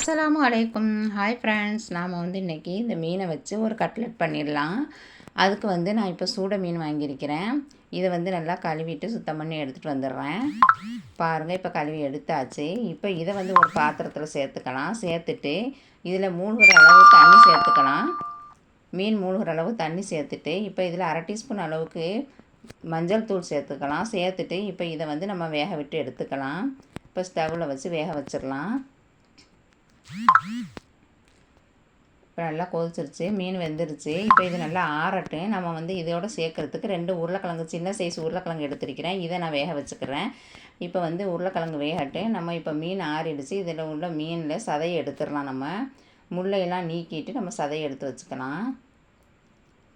அஸ்ஸலாமு அலைக்கும். Hi friends நாம் வந்து இன்றைக்கி இந்த மீனை வச்சு ஒரு கட்லெட் பண்ணிடலாம். அதுக்கு வந்து நான் இப்போ சூட மீன் வாங்கியிருக்கிறேன். இதை வந்து நல்லா கழுவிட்டு சுத்தம் பண்ணி எடுத்துகிட்டு வந்துடுறேன். பாருங்கள் இப்போ கழுவி எடுத்தாச்சு. இப்போ இதை வந்து ஒரு பாத்திரத்தில் சேர்த்துக்கலாம். சேர்த்துட்டு இதில் மூழ்கிற அளவு தண்ணி சேர்த்துக்கலாம். மீன் மூழ்கிற அளவு தண்ணி சேர்த்துட்டு இப்போ இதில் அரை டீஸ்பூன் அளவுக்கு மஞ்சள் தூள் சேர்த்துக்கலாம். சேர்த்துட்டு இப்போ இதை வந்து நம்ம வேக விட்டு எடுத்துக்கலாம். இப்போ ஸ்டவ்வில் வச்சு வேக வச்சிடலாம். இப்போ நல்லா கொதிச்சிருச்சு மீன் வெந்துருச்சு. இப்போ இது நல்லா ஆறட்டு நம்ம வந்து இதோட சேர்க்குறதுக்கு ரெண்டு உருளைக்கிழங்கு சின்ன சைஸ் உருளைக்கிழங்கு எடுத்துருக்கிறேன். இதை நான் வேக வச்சுக்கிறேன். இப்போ வந்து உருளைக்கிழங்கு வேகட்டு நம்ம இப்போ மீன் ஆறிடுச்சு. இதில் உள்ள மீனில் சதையை எடுத்துடலாம் நம்ம. முள்ளையெல்லாம் நீக்கிட்டு நம்ம சதையை எடுத்து வச்சுக்கலாம்.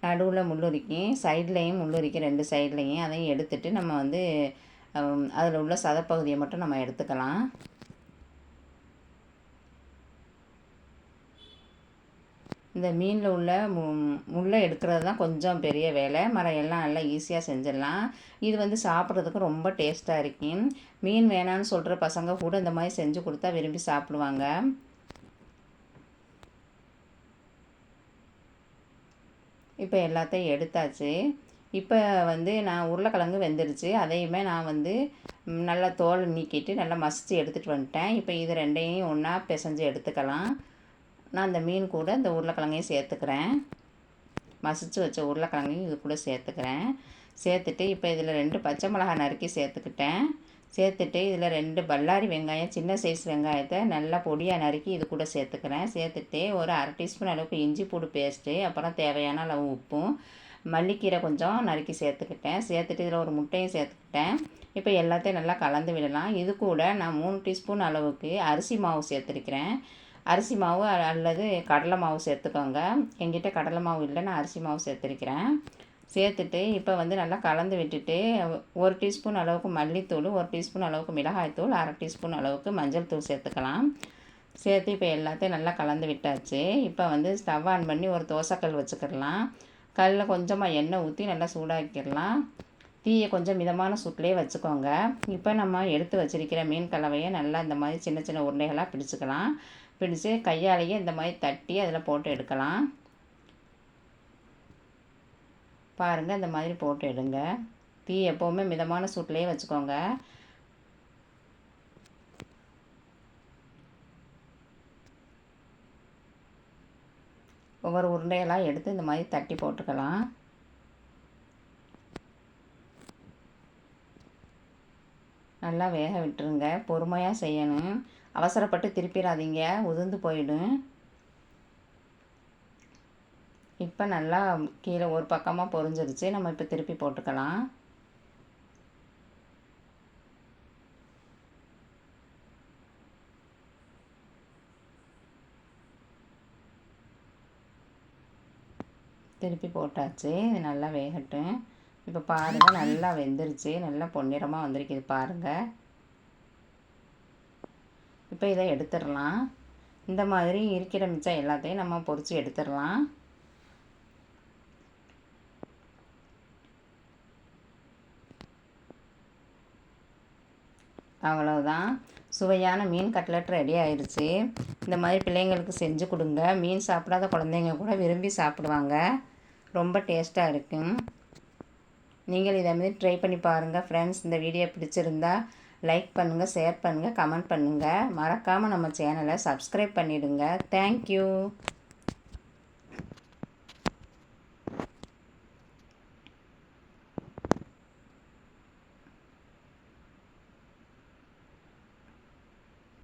நடுவில் முள்ளுரிக்கி சைட்லேயும் முள்ளுரிக்கி ரெண்டு சைட்லேயும் அதையும் எடுத்துட்டு நம்ம வந்து அதில் உள்ள சதைப்பகுதியை மட்டும் நம்ம எடுத்துக்கலாம். இந்த மீனில் உள்ள மு முள்ளை எடுக்கிறது தான் கொஞ்சம் பெரிய வேலை. மரம் எல்லாம் நல்லா ஈஸியாக செஞ்சிடலாம். இது வந்து சாப்பிட்றதுக்கு ரொம்ப டேஸ்ட்டாக இருக்கும் மீன் வேணான்னு சொல்கிற பசங்க கூட இந்த மாதிரி செஞ்சு கொடுத்தா விரும்பி சாப்பிடுவாங்க. இப்போ எல்லாத்தையும் எடுத்தாச்சு. இப்போ வந்து நான் உருளைக்கிழங்கு வெந்துடுச்சு. அதையுமே நான் வந்து நல்லா தோல் நீக்கிட்டு நல்லா மசித்து எடுத்துகிட்டு வந்துட்டேன். இப்போ இது ரெண்டையும் ஒன்றா பிசைஞ்சு எடுத்துக்கலாம். நான் அந்த மீன் கூட இந்த உருளைக்கிழங்கையும் சேர்த்துக்கிறேன். மசித்து வச்ச உருளைக்கிழங்கையும் இது கூட சேர்த்துக்கிறேன். சேர்த்துட்டு இப்போ இதில் ரெண்டு பச்சை மிளகாய் நறுக்கி சேர்த்துக்கிட்டேன். சேர்த்துட்டு இதில் ரெண்டு பல்லாரி வெங்காயம் சின்ன சைஸ் வெங்காயத்தை நல்லா பொடியாக நறுக்கி இது கூட சேர்த்துக்கிறேன். சேர்த்துட்டு ஒரு அரை டீஸ்பூன் அளவுக்கு இஞ்சி பூடு பேஸ்ட்டு அப்புறம் தேவையான அளவு உப்பும் மல்லிக்கீரை கொஞ்சம் நறுக்கி சேர்த்துக்கிட்டேன். சேர்த்துட்டு இதில் ஒரு முட்டையும் சேர்த்துக்கிட்டேன். இப்போ எல்லாத்தையும் நல்லா கலந்து விடலாம். இது கூட நான் மூணு டீஸ்பூன் அளவுக்கு அரிசி மாவு சேர்த்துருக்கிறேன். அரிசி மாவு அல்லது கடலை மாவு சேர்த்துக்கோங்க. எங்கிட்ட கடலை மாவு இல்லை நான் அரிசி மாவு சேர்த்துருக்கிறேன். சேர்த்துட்டு இப்போ வந்து நல்லா கலந்து விட்டுட்டு ஒரு டீஸ்பூன் அளவுக்கு மல்லித்தூள் ஒரு டீஸ்பூன் அளவுக்கு மிளகாய்த்தூள் அரை டீஸ்பூன் அளவுக்கு மஞ்சள் தூள் சேர்த்துக்கலாம். சேர்த்து இப்போ எல்லாத்தையும் நல்லா கலந்து விட்டாச்சு. இப்போ வந்து ஸ்டவ் ஆன் பண்ணி ஒரு தோசைக்கல் வச்சுக்கிடலாம். கல்லில் கொஞ்சமாக எண்ணெய் ஊற்றி நல்லா சூடாக்கிடலாம். தீயை கொஞ்சம் மிதமான சூட்லேயே வச்சுக்கோங்க. இப்போ நம்ம எடுத்து வச்சிருக்கிற மீன் கலவையை நல்லா இந்த மாதிரி சின்ன சின்ன உருண்டைகளாக பிடிச்சிக்கலாம். பிடிச்சி கையாலேயே இந்த மாதிரி தட்டி அதில் போட்டு எடுக்கலாம். பாருங்கள் இந்த மாதிரி போட்டு எடுங்க. தீ எப்போவுமே மிதமான சூட்லேயே வச்சுக்கோங்க. ஒவ்வொரு உருண்டையெல்லாம் எடுத்து இந்த மாதிரி தட்டி போட்டுக்கலாம். நல்லா வேக விட்டுருங்க. பொறுமையாக செய்யணும். அவசரப்பட்டு திருப்பிடாதீங்க உதிர்ந்து போயிடும். இப்போ நல்லா கீழே ஒரு பக்கமாக பொறிஞ்சிருச்சு. நம்ம இப்போ திருப்பி போட்டுக்கலாம். திருப்பி போட்டாச்சு. இது நல்லா வேகட்டும். இப்போ பாருங்கள் நல்லா வெந்துருச்சு. நல்லா பொன்னிறமாக வந்திருக்குது பாருங்கள் இப்போ இதை எடுத்துடலாம். இந்த மாதிரி இருக்கிற மிச்சம் எல்லாத்தையும் நம்ம பொறிச்சு எடுத்துடலாம். அவ்வளோதான் சுவையான மீன் கட்லட் ரெடி ஆயிடுச்சு இந்த மாதிரி பிள்ளைங்களுக்கு செஞ்சு கொடுங்க. மீன் சாப்பிடாத குழந்தைங்க கூட விரும்பி சாப்பிடுவாங்க. ரொம்ப டேஸ்ட்டாக இருக்கும். நீங்கள் இதை மாதிரி ட்ரை பண்ணி பாருங்கள் ஃப்ரெண்ட்ஸ் இந்த வீடியோ பிடிச்சிருந்தா லைக் பண்ணுங்கள் ஷேர் பண்ணுங்கள் கமெண்ட் பண்ணுங்கள் மறக்காமல் நம்ம சேனலை சப்ஸ்கிரைப் பண்ணிவிடுங்க தேங்க்யூ